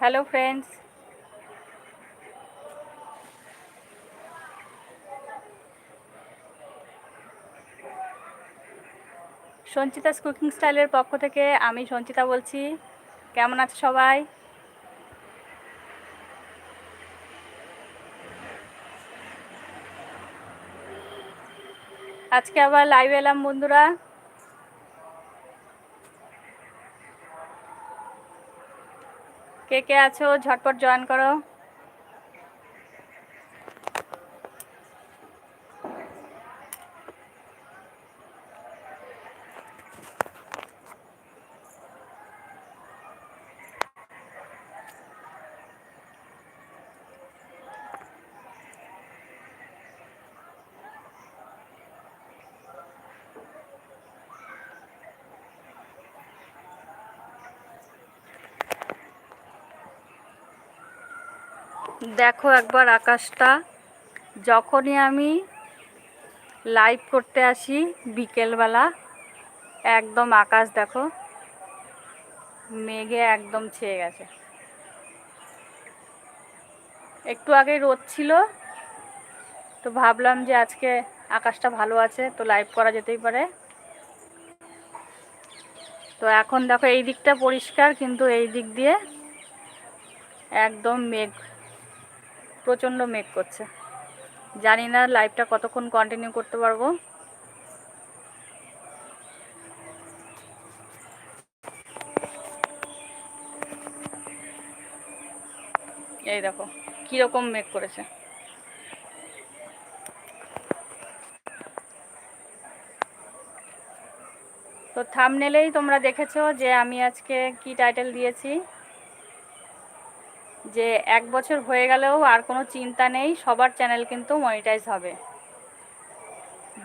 Hello friends Sanchita's cooking স্টাইলের পক্ষ থেকে আমি সঞ্চিতা বলছি। কেমন আছে সবাই? আজকে আবার লাইভ এলাম বন্ধুরা। কে কে আছো? ঝটপট জয়েন করো। দেখো একবার আকাশটা। যখনই আমি লাইভ করতে আসি বিকেলবেলা, একদম আকাশ দেখো, মেঘে একদম ছেয়ে গেছে। একটু আগে রোদ ছিল, তো ভাবলাম যে আজকে আকাশটা ভালো আছে, তো লাইভ করা যেতেই পারে। তো এখন দেখো এই দিকটা পরিষ্কার, কিন্তু এই দিক দিয়ে একদম মেঘ। প্রচণ্ড মেঘ করছে। জানি না লাইভটা কতক্ষণ কন্টিনিউ করতে পারব। এই দেখো, কীরকম মেঘ করেছে। তো থামনেলেই তোমরা দেখেছ যে আমি আজকে কি টাইটেল দিয়েছি? যে এক বছর হয়ে গেলেও আর কোনো চিন্তা নেই, সবার চ্যানেল কিন্তু মনিটাইজ হবে।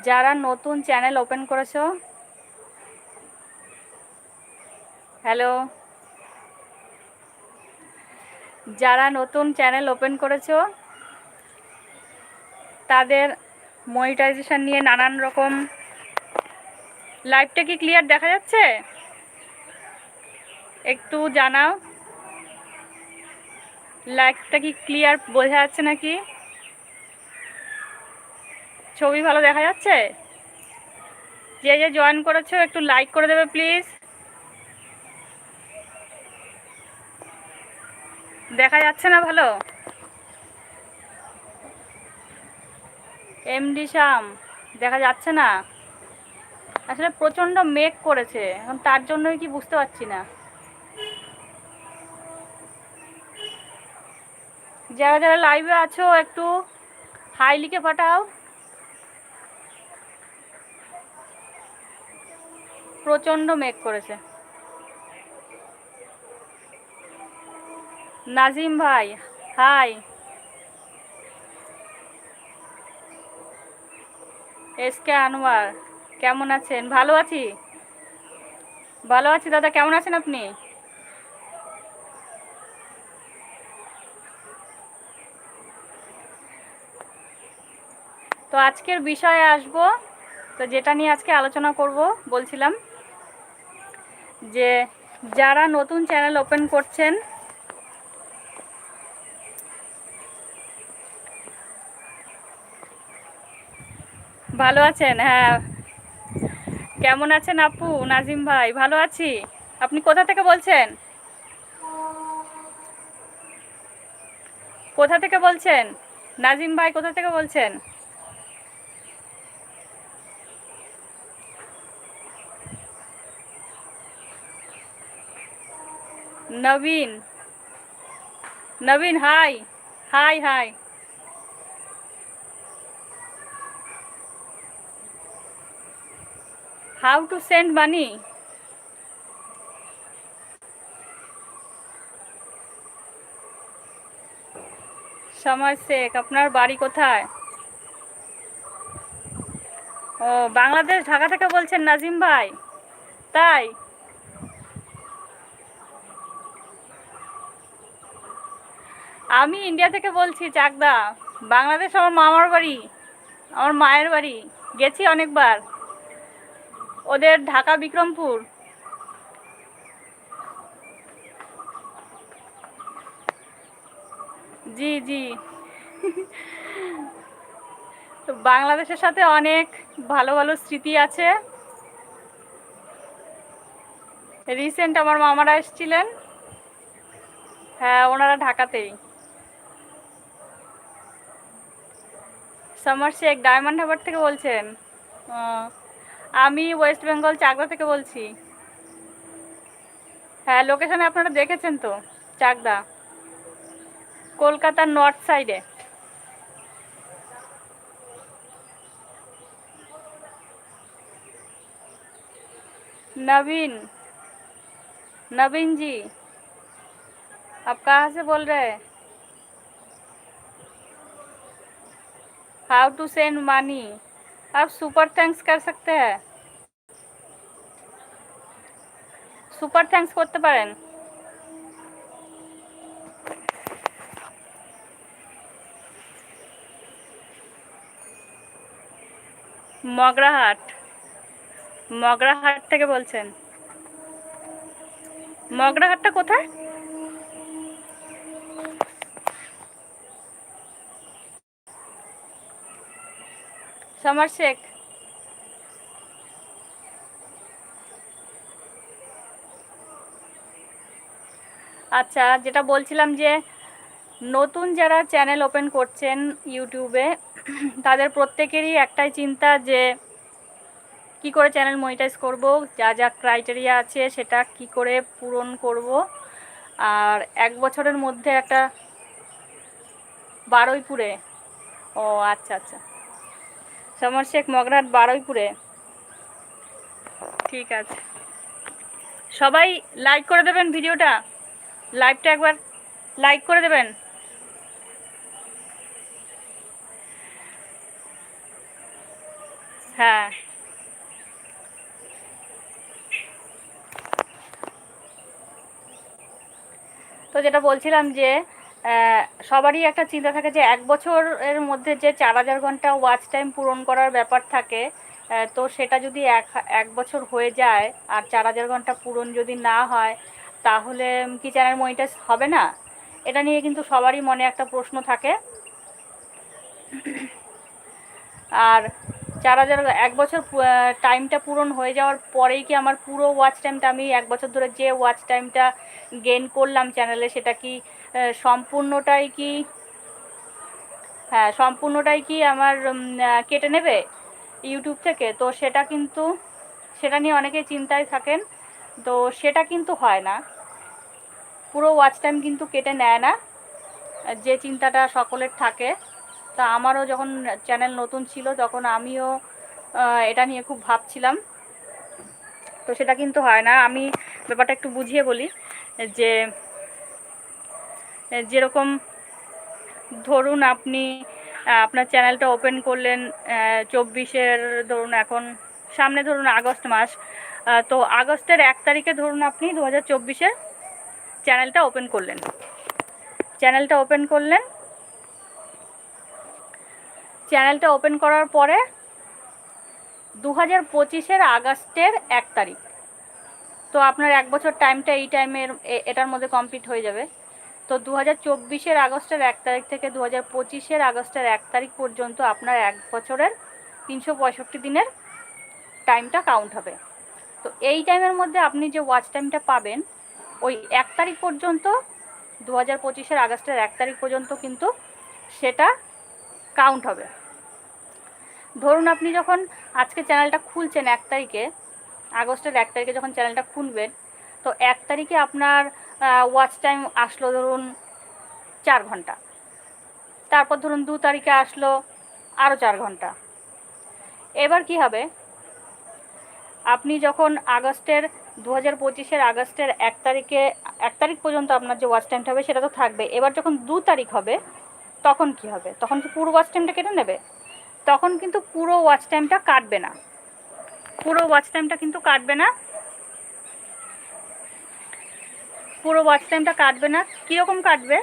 যারা নতুন চ্যানেল ওপেন করেছ হ্যালো যারা নতুন চ্যানেল ওপেন করেছ, তাদের মনিটাইজেশন নিয়ে নানান রকম লাইভটা কি ক্লিয়ার দেখা যাচ্ছে? একটু জানাও। লাইভটা কি ক্লিয়ার বোঝা যাচ্ছে নাকি? ছবি ভালো দেখা যাচ্ছে? যে যে জয়েন করেছ, একটু লাইক করে দেবে প্লিজ দেখা যাচ্ছে না ভালো? এমডি শাম দেখা যাচ্ছে না? আসলে প্রচণ্ড মেঘ করেছে। এখন তার জন্যই কি বুঝতে পারছি না। যারা যারা লাইভে আছো, একটু হাই লিখে পাঠাও। প্রচণ্ড মেঘ করেছে। নাজিম ভাই হাই এস কে আনোয়ার, কেমন আছেন? ভালো আছি? ভালো আছি, দাদা, কেমন আছেন আপনি? তো আজকের বিষয়ে আসব। তো যেটা নিয়ে আজকে আলোচনা করব, বলছিলাম যে যারা নতুন চ্যানেল ওপেন করছেন, ভালো আছেন? হ্যাঁ। কেমন আছেন আপু? নাজিম ভাই, ভালো আছি? আপনি কোথা থেকে বলছেন? কোথা থেকে বলছেন? নাজিম ভাই, কোথা থেকে বলছেন? Nabin Nabin hi hi hi how to send money সময় শেখ, আপনার বাড়ি কোথায়? ও, বাংলাদেশ, ঢাকা থেকে বলছেন নাজিম ভাই। তাই? আমি ইন্ডিয়া থেকে বলছি, চাকদা, বাংলাদেশ আমার মামার বাড়ি, আমার মায়ের বাড়ি, গেছি অনেকবার। ওদের ঢাকা বিক্রমপুর। জি জি। তো বাংলাদেশের সাথে অনেক ভালো ভালো স্মৃতি আছে। রিসেন্ট আমার মামারা এসেছিলেন। হ্যাঁ ওনারা ঢাকাতেই। সমর শেখ ডায়মন্ড হারবার থেকে বলছেন ও, আমি ওয়েস্ট বেঙ্গল চাকদা থেকে বলছি হ্যাঁ লোকেশনে আপনারা দেখেছেন তো চাকদা কলকাতার নর্থ সাইডে नवीन नवीन जी आप कहाँ से बोल रहे हैं हाउ टू सेंड मनी आप सुपर थैंक्स कर सकते हैं সুপার থ্যাঙ্কস করতে পারেন মগরাহাট মগরাহাট থেকে বলছেন মগরাহাটটা কোথায় সমর শেখ। আচ্ছা যেটা বলছিলাম যে নতুন যারা চ্যানেল ওপেন করছেন ইউটিউবে, তাদের প্রত্যেকেরই একটাই চিন্তা যে কি করে চ্যানেল মনিটাইজ করব, যা যা ক্রাইটেরিয়া আছে সেটা কি করে পূরণ করব। আর এক বছরের মধ্যে একটা বারুইপুরে। ও আচ্ছা আচ্ছা। সমর শেখ মগরাট বারুইপুরে। ঠিক আছে। সবাই লাইক করে দেবেন ভিডিওটা। লাইভটা একবার লাইক করে দেবেন। হ্যাঁ। তো যেটা বলছিলাম যে সবারই একটা চিন্তা থাকে যে এক বছরের মধ্যে যে চার হাজার ঘণ্টা ওয়াচ টাইম পূরণ করার ব্যাপার থাকে তো সেটা যদি এক এক বছর হয়ে যায় আর চার হাজার ঘণ্টা পূরণ যদি না হয়, তাহলে কি চ্যানেল মনিটাইজ হবে না? এটা নিয়ে কিন্তু সবারই মনে একটা প্রশ্ন থাকে। আর চার হাজার, এক বছর টাইমটা পূরণ হয়ে যাওয়ার পরেই কি আমার পুরো ওয়াচ টাইমটা আমি এক বছর ধরে যে ওয়াচ টাইমটা গেইন করলাম চ্যানেলে সেটা কি সম্পূর্ণটাই কি হ্যাঁ সম্পূর্ণটাই কি আমার কেটে নেবে ইউটিউব থেকে? তো সেটা কিন্তু, সেটা নিয়ে অনেকে চিন্তায় থাকেন। তো সেটা কিন্তু হয় না। পুরো ওয়াচ টাইম কিন্তু কেটে নেয় না। যে চিন্তাটা সকলের থাকে। তা আমারও যখন চ্যানেল নতুন ছিল, তখন আমিও এটা নিয়ে খুব ভাবছিলাম। তো সেটা কিন্তু হয় না। আমি ব্যাপারটা একটু বুঝিয়ে বলি। যে, যেরকম ধরুন আপনি, আপনার চ্যানেলটা ওপেন করলেন চব্বিশের ধরুন এখন, সামনে ধরুন আগস্ট মাস তো আগস্টের এক তারিখে ধরুন আপনি দু হাজার চব্বিশে চ্যানেলটা ওপেন করলেন। চ্যানেলটা ওপেন করলেন। চ্যানেলটা ওপেন করার পরে দু হাজার পঁচিশের আগস্টের এক তারিখ। তো আপনার এক বছর টাইমটা এই টাইমের এটার মধ্যে কমপ্লিট হয়ে যাবে। তো দু হাজার চব্বিশের আগস্টের এক তারিখ থেকে দু হাজার পঁচিশের আগস্টের এক তারিখ পর্যন্ত আপনার এক বছরের তিনশো পঁয়ষট্টি দিনের টাইমটা কাউন্ট হবে। তো এই টাইমের মধ্যে আপনি যে ওয়াচ টাইমটা পাবেন, ওই এক তারিখ পর্যন্ত দু হাজার পঁচিশের আগস্টের এক তারিখ পর্যন্ত কিন্তু সেটা কাউন্ট হবে। ধরুন আপনি যখন আজকে চ্যানেলটা খুলছেন এক তারিখে আগস্টের এক তারিখে যখন চ্যানেলটা খুলবেন, তো এক তারিখে আপনার ওয়াচ টাইম আসলো ধরুন চার ঘণ্টা। তারপর ধরুন দু তারিখে আসলো আরও চার ঘণ্টা। এবার কি হবে? আপনি যখন আগস্টের দু হাজার পঁচিশের আগস্টের এক তারিখে, এক তারিখ পর্যন্ত আপনার যে ওয়াচ টাইমটা হবে সেটা তো থাকবে। এবার যখন দু তারিখ হবে, তখন কি হবে? তখন কি পুরো ওয়াচ টাইমটা কেটে নেবে? তখন কিন্তু পুরো ওয়াচ টাইমটা কাটবে না। পুরো ওয়াচ টাইমটা কিন্তু কাটবে না। পুরো ওয়াচ টাইমটা কাটবে না। কীরকম কাটবে?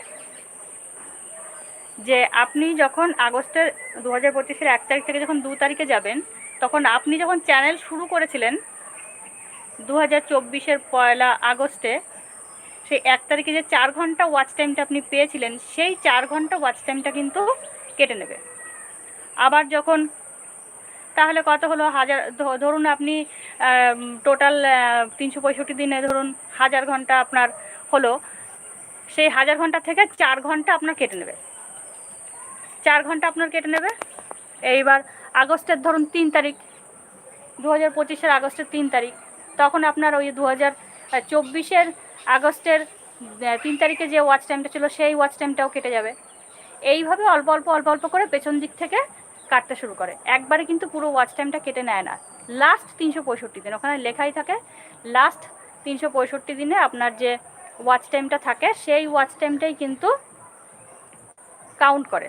যে আপনি যখন আগস্টের দু হাজার পঁচিশের এক তারিখ থেকে যখন দু তারিখে যাবেন, তখন আপনি যখন চ্যানেল শুরু করেছিলেন দু হাজার চব্বিশের পয়লা আগস্টে, সেই এক তারিখে যে চার ঘণ্টা ওয়াচ টাইমটা আপনি পেয়েছিলেন, সেই চার ঘণ্টা ওয়াচ টাইমটা কিন্তু কেটে নেবে। আবার যখন তাহলে কত হলো? হাজার ধরুন আপনি টোটাল তিনশো পঁয়ষট্টি দিনে ধরুন হাজার ঘণ্টা আপনার হলো, সেই হাজার ঘণ্টা থেকে চার ঘণ্টা আপনার কেটে নেবে। চার ঘণ্টা আপনার কেটে নেবে। এইবার আগস্টের ধরুন তিন তারিখ দু হাজার পঁচিশের আগস্টের তিন তারিখ, তখন আপনার ওই দু হাজার চব্বিশের আগস্টের তিন তারিখে যে ওয়াচ টাইমটা ছিল, সেই ওয়াচ টাইমটাও কেটে যাবে। এইভাবে অল্প অল্প অল্প অল্প করে পেছন দিক থেকে কাটতে শুরু করে। একবারে কিন্তু পুরো ওয়াচ টাইমটা কেটে নেয় না। লাস্ট তিনশো পঁয়ষট্টি দিন, ওখানে লেখাই থাকে লাস্ট তিনশো পঁয়ষট্টি দিনে আপনার যে ওয়াচ টাইমটা থাকে, সেই ওয়াচ টাইমটাই কিন্তু কাউন্ট করে।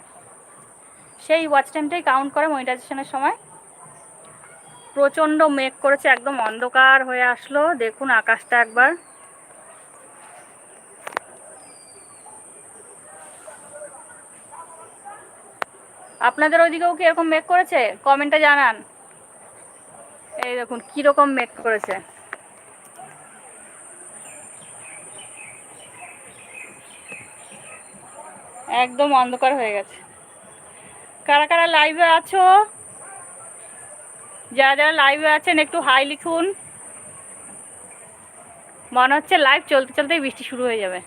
সেই ওয়াচ টাইমটাই কাউন্ট করে মনিটাইজেশনের সময়। প্রচণ্ড মেঘ করেছে, একদম অন্ধকার হয়ে আসলো। দেখুন আকাশটা একবার। আপনাদের ওইদিকেও কি এরকম মেঘ করেছে? কমেন্টে জানান। এই দেখুন, কীরকম মেক করেছে। একদম অন্ধকার হয়ে গেছে। কারা কারা লাইভে আছো? যারা যারা লাইভে আছেন, একটু হাই লিখুন। মনে হচ্ছে লাইভ চলতে চলতেই বৃষ্টি শুরু হয়ে যাবে।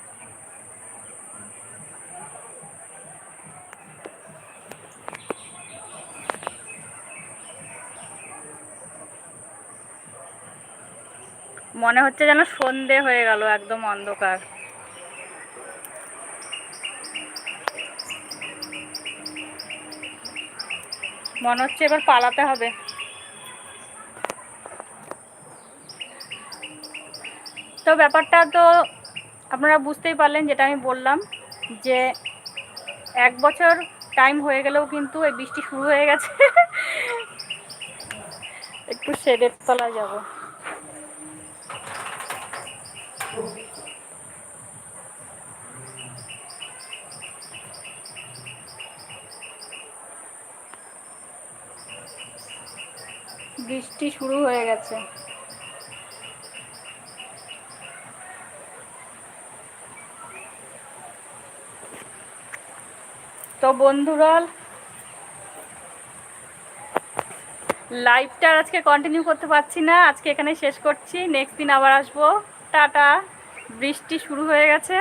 মনে হচ্ছে যেন সন্ধে হয়ে গেল, একদম অন্ধকার। মনে হচ্ছে এবার পালাতে হবে। তো ব্যাপারটা তো আপনারা বুঝতেই পারলেন, যেটা আমি বললাম, যে এক বছর টাইম হয়ে গেলেও কিন্তু এই বৃষ্টি শুরু হয়ে গেছে। একটু শেডের তলায় যাব। বৃষ্টি শুরু হয়ে গেছে। তো বন্ধুরা লাইভটা আজকে কন্টিনিউ করতে পারছি না। আজকে এখানে শেষ করছি। নেক্সট দিন আবার আসব। টাটা বৃষ্টি শুরু হয়ে গেছে।